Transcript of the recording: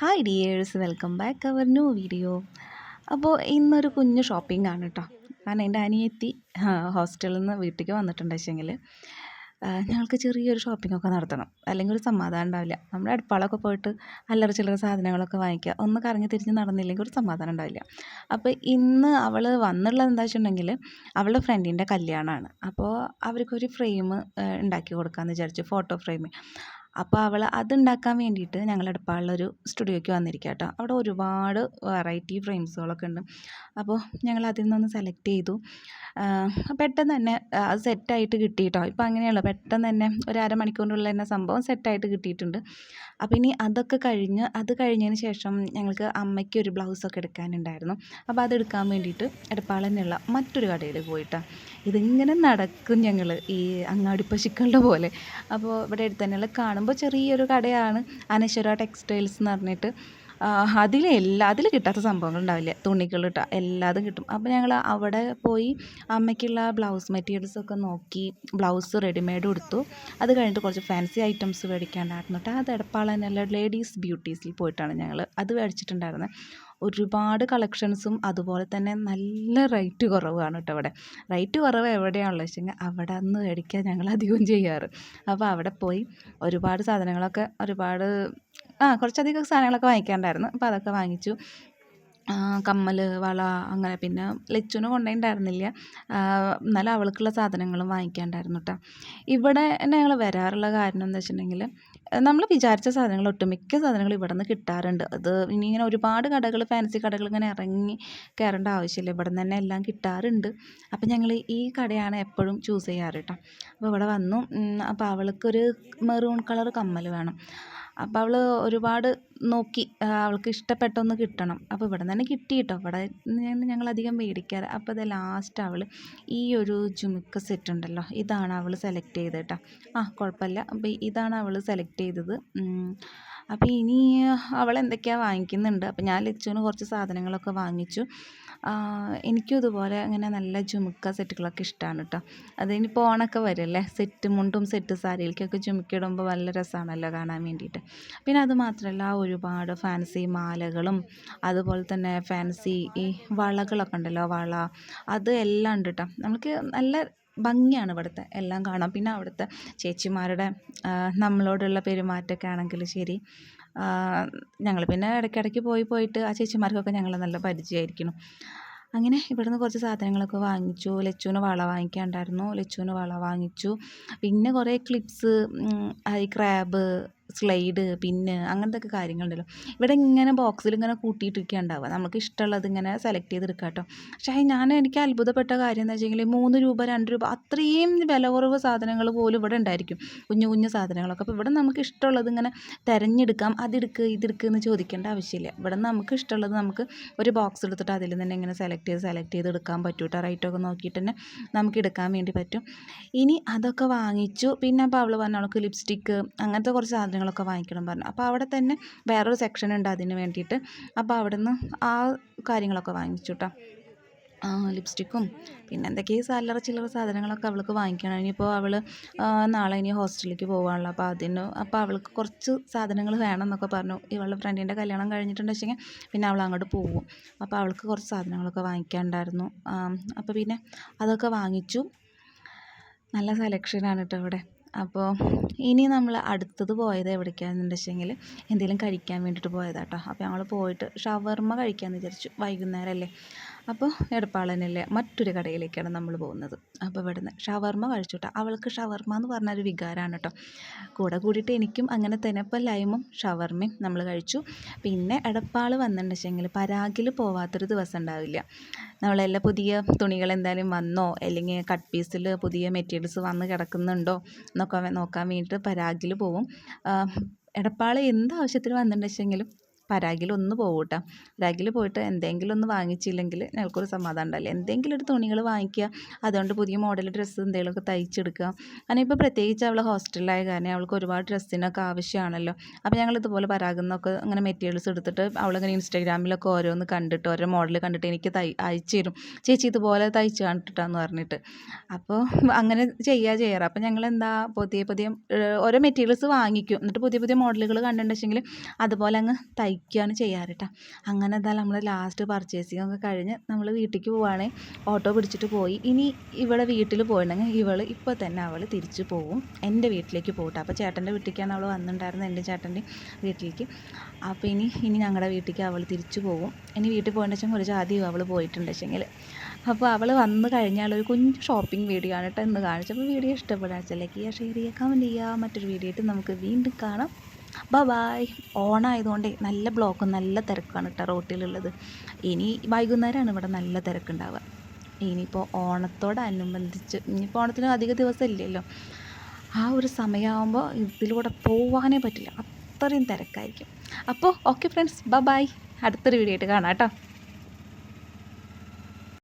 Hi dears welcome back our new video അപ്പോൾ ഇന്നൊരു കുഞ്ഞു ഷോപ്പിംഗ് ആണ് കേട്ടോ കാരണം എന്റെ അനിയത്തി ഹോസ്റ്റലിൽ നിന്ന് വീട്ടിലേക്ക് വന്നിട്ടുണ്ട് വെച്ചെങ്കിൽ ഞങ്ങൾക്ക് ചെറിയൊരു ഷോപ്പിംഗ് ഒക്കെ നടത്തണം. അല്ലെങ്കിൽ ഒരു സമാധാനം ഉണ്ടാവില്ല. നമ്മുടെ അടുപ്പാളൊക്കെ പോയിട്ട് അല്ലറ ചില്ലറ സാധനങ്ങളൊക്കെ വാങ്ങിക്കുക. ഒന്ന് കറങ്ങി തിരിഞ്ഞ് നടന്നില്ലെങ്കിൽ ഒരു സമാധാനം ഉണ്ടാവില്ല. അപ്പോൾ ഇന്ന് അവൾ വന്നുള്ളത് എന്താ വെച്ചിട്ടുണ്ടെങ്കിൽ അവളുടെ ഫ്രണ്ടിന്റെ കല്യാണമാണ്. അപ്പോൾ അവർക്കൊരു ഫ്രെയിം ഉണ്ടാക്കി കൊടുക്കാമെന്ന് വിചാരിച്ചു ഫോട്ടോ ഫ്രെയിം അപ്പോൾ അവൾ അതുണ്ടാക്കാൻ വേണ്ടിയിട്ട് ഞങ്ങളുടെ അടുപ്പാളിലൊരു സ്റ്റുഡിയോയ്ക്ക് വന്നിരിക്കുക കേട്ടോ അവിടെ ഒരുപാട് വെറൈറ്റി ഫ്രെയിംസുകളൊക്കെ ഉണ്ട്. അപ്പോൾ ഞങ്ങൾ അതിൽ നിന്നൊന്ന് സെലക്ട് ചെയ്തു. പെട്ടെന്ന് തന്നെ അത് സെറ്റായിട്ട് കിട്ടി കേട്ടോ ഇപ്പോൾ അങ്ങനെയുള്ള പെട്ടെന്ന് തന്നെ ഒരു അരമണിക്കൂറിനുള്ളിൽ തന്നെ സംഭവം സെറ്റായിട്ട് കിട്ടിയിട്ടുണ്ട്. അപ്പോൾ ഇനി അതൊക്കെ കഴിഞ്ഞ് അത് കഴിഞ്ഞതിന് ശേഷം ഞങ്ങൾക്ക് അമ്മയ്ക്ക് ഒരു ബ്ലൗസൊക്കെ എടുക്കാനുണ്ടായിരുന്നു. അപ്പോൾ അതെടുക്കാൻ വേണ്ടിയിട്ട് എടപ്പാൾ തന്നെയുള്ള മറ്റൊരു കടയിൽ പോയിട്ടാണ് ഇതിങ്ങനെ നടക്കും ഞങ്ങൾ ഈ അങ്ങാടി പശുക്കളുടെ പോലെ. അപ്പോൾ ഇവിടെ അടുത്ത് തന്നെയുള്ള കാണുമ്പോൾ ചെറിയൊരു കടയാണ് അനശ്വര ടെക്സ്റ്റൈൽസ് എന്ന് പറഞ്ഞിട്ട്. അതിൽ എല്ലാ അതിൽ കിട്ടാത്ത സംഭവങ്ങൾ ഉണ്ടാവില്ല തുണികൾ കിട്ടുക എല്ലാതും കിട്ടും. അപ്പോൾ ഞങ്ങൾ അവിടെ പോയി അമ്മയ്ക്കുള്ള ബ്ലൗസ് മെറ്റീരിയൽസൊക്കെ നോക്കി ബ്ലൗസ് റെഡിമെയ്ഡ് കൊടുത്തു. അത് കഴിഞ്ഞിട്ട് കുറച്ച് ഫാൻസി ഐറ്റംസ് മേടിക്കാനായിരുന്നു കേട്ടോ അത് എടപ്പാളനല്ല ലേഡീസ് ബ്യൂട്ടീസിൽ പോയിട്ടാണ് ഞങ്ങൾ അത് മേടിച്ചിട്ടുണ്ടായിരുന്നത് ഒരുപാട് കളക്ഷൻസും അതുപോലെ തന്നെ നല്ല റേറ്റ് കുറവാണ് കേട്ടോ അവിടെ. റേറ്റ് കുറവ് എവിടെയാണല്ലോ വെച്ചെങ്കിൽ അവിടെ നിന്ന് മേടിക്കാൻ ഞങ്ങൾ അധികവും ചെയ്യാറ്. അപ്പോൾ അവിടെ പോയി ഒരുപാട് സാധനങ്ങളൊക്കെ ഒരുപാട് ആ കുറച്ചധികം സാധനങ്ങളൊക്കെ വാങ്ങിക്കാനുണ്ടായിരുന്നു അപ്പോൾ അതൊക്കെ വാങ്ങിച്ചു. കമ്മൽ വള അങ്ങനെ പിന്നെ ലച്ചുവിന് കൊണ്ടുണ്ടായിരുന്നില്ല എന്നാലും അവൾക്കുള്ള സാധനങ്ങളും വാങ്ങിക്കാണ്ടായിരുന്നു കേട്ടോ ഇവിടെ ഞങ്ങൾ വരാറുള്ള കാരണം എന്താ വെച്ചിട്ടുണ്ടെങ്കിൽ നമ്മൾ വിചാരിച്ച സാധനങ്ങൾ ഒട്ടുമിക്ക സാധനങ്ങളും ഇവിടെ നിന്ന് കിട്ടാറുണ്ട്. അത് ഇനി ഇങ്ങനെ ഒരുപാട് കടകൾ ഫാൻസി കടകൾ ഇങ്ങനെ ഇറങ്ങി കയറേണ്ട ആവശ്യമില്ല. ഇവിടെ നിന്ന് തന്നെ എല്ലാം കിട്ടാറുണ്ട്. അപ്പം ഞങ്ങൾ ഈ കടയാണ് എപ്പോഴും ചൂസ് ചെയ്യാറ് കേട്ടോ അപ്പോൾ ഇവിടെ വന്നു. അപ്പോൾ അവൾക്കൊരു മെറൂൺ കളർ കമ്മൽ വേണം. അപ്പോൾ അവൾ ഒരുപാട് നോക്കി അവൾക്ക് ഇഷ്ടപ്പെട്ട ഒന്ന് കിട്ടണം. അപ്പോൾ ഇവിടെ നിന്ന് തന്നെ കിട്ടി കേട്ടോ ഇവിടെ ഞങ്ങൾ അധികം മേടിക്കാറ്. അപ്പോൾ ഇത് ലാസ്റ്റ് അവൾ ഈ ഒരു ജുമുക്ക സെറ്റ് ഉണ്ടല്ലോ ഇതാണ് അവൾ സെലക്ട് ചെയ്തത് കേട്ടോ ആ കുഴപ്പമില്ല. അപ്പോൾ ഇതാണ് അവൾ സെലക്ട് ചെയ്തത്. അപ്പോൾ ഇനി അവൾ എന്തൊക്കെയാണ് വാങ്ങിക്കുന്നുണ്ട്? അപ്പോൾ ഞാൻ ലച്ചുവിന് കുറച്ച് സാധനങ്ങളൊക്കെ വാങ്ങിച്ചു. എനിക്കും ഇതുപോലെ അങ്ങനെ നല്ല ജുമുക്ക സെറ്റുകളൊക്കെ ഇഷ്ടമാണ് കേട്ടോ അതിനിപ്പോൾ ഓണൊക്കെ വരല്ലേ സെറ്റ് മുണ്ടും സെറ്റ് സാരിയിലേക്കൊക്കെ ജുമുക്ക ഇടുമ്പോൾ നല്ല രസമാണല്ലോ കാണാൻ വേണ്ടിയിട്ട്. പിന്നെ അത് മാത്രമല്ല ഒരുപാട് ഫാൻസി മാലകളും അതുപോലെ തന്നെ ഫാൻസി ഈ വളകളൊക്കെ ഉണ്ടല്ലോ വള അത് എല്ലാം ഉണ്ട് കേട്ടോ നമുക്ക് നല്ല ഭംഗിയാണ് ഇവിടുത്തെ. എല്ലാം കാണാം. പിന്നെ അവിടുത്തെ ചേച്ചിമാരുടെ നമ്മളോടുള്ള പെരുമാറ്റമൊക്കെ ആണെങ്കിൽ ശരി. ഞങ്ങൾ പിന്നെ ഇടയ്ക്കിടയ്ക്ക് പോയി പോയിട്ട് ആ ചേച്ചിമാർക്കൊക്കെ ഞങ്ങൾ നല്ല പരിചയമായിരിക്കണം അങ്ങനെ ഇവിടുന്ന് കുറച്ച് സാധനങ്ങളൊക്കെ വാങ്ങിച്ചു. ലച്ചുവിന് വള വാങ്ങിക്കാണ്ടായിരുന്നു ലച്ചുവിന് വള വാങ്ങിച്ചു. പിന്നെ കുറേ ക്ലിപ്സ് ഈ ക്രാബ് സ്ലൈഡ് പിന്നെ അങ്ങനത്തെ കാര്യങ്ങളുണ്ടല്ലോ. ഇവിടെ ഇങ്ങനെ ബോക്സിൽ ഇങ്ങനെ കൂട്ടിയിട്ടൊക്കെ ഉണ്ടാവുക. നമുക്ക് ഇഷ്ടമുള്ളത് ഇങ്ങനെ സെലക്ട് ചെയ്തെടുക്കാം കേട്ടോ. പക്ഷേ ഞാൻ എനിക്ക് അത്ഭുതപ്പെട്ട കാര്യം എന്താ വെച്ചെങ്കിൽ മൂന്ന് രൂപ രണ്ട് രൂപ അത്രയും വില കുറവ് സാധനങ്ങൾ പോലും ഇവിടെ ഉണ്ടായിരിക്കും. കുഞ്ഞു കുഞ്ഞു സാധനങ്ങളൊക്കെ. അപ്പോൾ ഇവിടെ നമുക്ക് ഇഷ്ടമുള്ളത് ഇങ്ങനെ തിരഞ്ഞെടുക്കാം. അതെടുക്കുക ഇതെടുക്കുക എന്ന് ചോദിക്കേണ്ട ആവശ്യമില്ല. ഇവിടെ നമുക്ക് ഇഷ്ടമുള്ളത് നമുക്ക് ഒരു ബോക്സ് എടുത്തിട്ട് അതിൽ തന്നെ ഇങ്ങനെ സെലക്ട് ചെയ്ത് സെലക്ട് ചെയ്ത് എടുക്കാൻ പറ്റും കേട്ടോ. നോക്കിയിട്ട് തന്നെ നമുക്ക് എടുക്കാൻ വേണ്ടി പറ്റും. ഇനി അതൊക്കെ വാങ്ങിച്ചു. പിന്നെ അപ്പോൾ അവൾ പറഞ്ഞ അവൾക്ക് ലിപ്സ്റ്റിക്ക് അങ്ങനത്തെ കുറച്ച് സാധനങ്ങൾ സാധനങ്ങളൊക്കെ വാങ്ങിക്കണം പറഞ്ഞു. അപ്പോൾ അവിടെ തന്നെ വേറൊരു സെക്ഷൻ ഉണ്ട് അതിന് വേണ്ടിയിട്ട്. അപ്പോൾ അവിടെ നിന്ന് ആ കാര്യങ്ങളൊക്കെ വാങ്ങിച്ചു കേട്ടോ ലിപ്സ്റ്റിക്കും പിന്നെ എന്തൊക്കെയോ സല്ലറ ചില്ലറ സാധനങ്ങളൊക്കെ അവൾക്ക് വാങ്ങിക്കണം. ഇനിയിപ്പോൾ അവൾ നാളെ ഇനി ഹോസ്റ്റലിലേക്ക് പോകാനുള്ള അപ്പോൾ അതിന് അപ്പോൾ അവൾക്ക് കുറച്ച് സാധനങ്ങൾ വേണം എന്നൊക്കെ പറഞ്ഞു. ഇവളുടെ ഫ്രണ്ടിന്റെ കല്യാണം കഴിഞ്ഞിട്ടുണ്ട് വെച്ചെങ്കിൽ പിന്നെ അവൾ അങ്ങോട്ട് പോകും അപ്പോൾ അവൾക്ക് കുറച്ച് സാധനങ്ങളൊക്കെ വാങ്ങിക്കാനുണ്ടായിരുന്നു. അപ്പോൾ പിന്നെ അതൊക്കെ വാങ്ങിച്ചു. നല്ല സെലക്ഷനാണ് കേട്ടോ ഇവിടെ അപ്പോൾ ഇനി നമ്മൾ അടുത്തത് പോയത് എവിടേക്കാണെന്ന് വെച്ചെങ്കിൽ എന്തെങ്കിലും കഴിക്കാൻ വേണ്ടിയിട്ട് പോയതാണ് കേട്ടോ അപ്പോൾ ഞങ്ങൾ പോയിട്ട് ഷവർമ കഴിക്കാമെന്ന് വിചാരിച്ചു. വൈകുന്നേരമല്ലേ? അപ്പോൾ എടപ്പാളനല്ലേ മറ്റൊരു കടയിലേക്കാണ് നമ്മൾ പോകുന്നത്. അപ്പോൾ ഇവിടുന്ന് ഷവർമ്മ കഴിച്ചു കേട്ടോ അവൾക്ക് ഷവർമ്മ എന്ന് പറഞ്ഞ ഒരു വികാരമാണ് കേട്ടോ കൂടെ കൂടിയിട്ട് എനിക്കും അങ്ങനെ തന്നെ ഇപ്പോൾ ലൈമും ഷവർമ്മയും നമ്മൾ കഴിച്ചു. പിന്നെ എടപ്പാൾ വന്നിട്ടുണ്ടെങ്കിൽ പരാഗിൽ പോവാത്തൊരു ദിവസം ഉണ്ടാവില്ല. നമ്മളെല്ലാം പുതിയ തുണികൾ എന്തായാലും വന്നോ? അല്ലെങ്കിൽ കട്ട് പീസിൽ പുതിയ മെറ്റീരിയൽസ് വന്ന് കിടക്കുന്നുണ്ടോ? എന്നൊക്കെ നോക്കാൻ വേണ്ടിയിട്ട് പരാഗിൽ പോവും. എടപ്പാൾ എന്ത് ആവശ്യത്തിന് വന്നിട്ടുണ്ടെങ്കിലും പരാഗിൽ ഒന്ന് പോകും കേട്ടോ പരാഗിൽ പോയിട്ട് എന്തെങ്കിലും ഒന്ന് വാങ്ങിച്ചില്ലെങ്കിൽ ഞങ്ങൾക്കൊരു സമാധാനം ഉണ്ടാവില്ല. എന്തെങ്കിലും ഒരു തുണികൾ വാങ്ങിക്കുക അതുകൊണ്ട് പുതിയ മോഡൽ ഡ്രസ്സ് എന്തെങ്കിലുമൊക്കെ തയ്ച്ചെടുക്കുക. കാരണം ഇപ്പോൾ പ്രത്യേകിച്ച് അവൾ ഹോസ്റ്റലിലായ കാരണം അവൾക്ക് ഒരുപാട് ഡ്രസ്സിനൊക്കെ ആവശ്യമാണല്ലോ. അപ്പോൾ ഞങ്ങൾ ഇതുപോലെ പരാഗിൽ നിന്നൊക്കെ അങ്ങനെ മെറ്റീരിയൽസ് എടുത്തിട്ട് അവളിങ്ങനെ ഇൻസ്റ്റാഗ്രാമിലൊക്കെ ഓരോന്ന് കണ്ടിട്ട് ഓരോ മോഡൽ കണ്ടിട്ട് എനിക്ക് തൈ അയച്ചു തരും. ചേച്ചി ഇതുപോലെ തയ്ച്ച് കണ്ടിട്ടാന്ന് പറഞ്ഞിട്ട്. അപ്പോൾ അങ്ങനെ ചെയ്യുക ചെയ്യാറ്. അപ്പോൾ ഞങ്ങൾ എന്താ പുതിയ പുതിയ ഓരോ മെറ്റീരിയൽസ് വാങ്ങിക്കും. എന്നിട്ട് പുതിയ പുതിയ മോഡലുകൾ കണ്ടിട്ടുണ്ടെങ്കിൽ അതുപോലെ അങ്ങ് തയ്ക്കും. കഴിക്കുകയാണ് ചെയ്യാറ് കേട്ടോ അങ്ങനെ എന്തായാലും നമ്മൾ ലാസ്റ്റ് പർച്ചേസിങ് ഒക്കെ കഴിഞ്ഞ് നമ്മൾ വീട്ടിലേക്ക് പോവുകയാണ് ഓട്ടോ പിടിച്ചിട്ട് പോയി. ഇനി ഇവിടെ വീട്ടിൽ പോയിട്ടുണ്ടെങ്കിൽ ഇവൾ ഇപ്പോൾ തന്നെ അവൾ തിരിച്ചു പോവും. എന്റെ വീട്ടിലേക്ക് പോകട്ടെ അപ്പോൾ ചേട്ടന്റെ വീട്ടിലേക്കാണ് അവൾ വന്നിട്ടുണ്ടായിരുന്നത് എന്റെ ചേട്ടന്റെ വീട്ടിലേക്ക്. അപ്പോൾ ഇനി ഇനി ഞങ്ങളുടെ വീട്ടിലേക്ക് അവൾ തിരിച്ചു പോകും ഇനി വീട്ടിൽ പോകേണ്ട വെച്ചാൽ കുറച്ച് ആദ്യം അവൾ പോയിട്ടുണ്ട് വെച്ചെങ്കിൽ അപ്പോൾ അവൾ വന്നു കഴിഞ്ഞാൽ ഒരു കുഞ്ഞു ഷോപ്പിംഗ് വീഡിയോ ആണ് കേട്ടോ ഇന്ന് കാണിച്ചപ്പോൾ വീഡിയോ ഇഷ്ടപ്പെടാൻ വെച്ചാൽ ലൈക്ക് ചെയ്യുക ഷെയർ ചെയ്യുക കമന്റ് ചെയ്യുക മറ്റൊരു വീഡിയോ ആയിട്ട് നമുക്ക് വീണ്ടും കാണാം. ബ ബായ് ഓണായതുകൊണ്ട് നല്ല ബ്ലോക്കും നല്ല തിരക്കാണ് കേട്ടോ റോട്ടിലുള്ളത്. ഇനി വൈകുന്നേരമാണ് ഇവിടെ നല്ല തിരക്കുണ്ടാവുക. ഇനിയിപ്പോൾ ഓണത്തോടനുബന്ധിച്ച് ഇനിയിപ്പോൾ ഓണത്തിന് അധിക ദിവസം ഇല്ലല്ലോ ആ ഒരു സമയമാകുമ്പോൾ ഇതിലൂടെ പോവാനേ പറ്റില്ല. അത്രയും തിരക്കായിരിക്കും. അപ്പോൾ ഓക്കെ ഫ്രണ്ട്സ് ബ ബായ് അടുത്തൊരു വീഡിയോ ആയിട്ട് കാണാം കേട്ടോ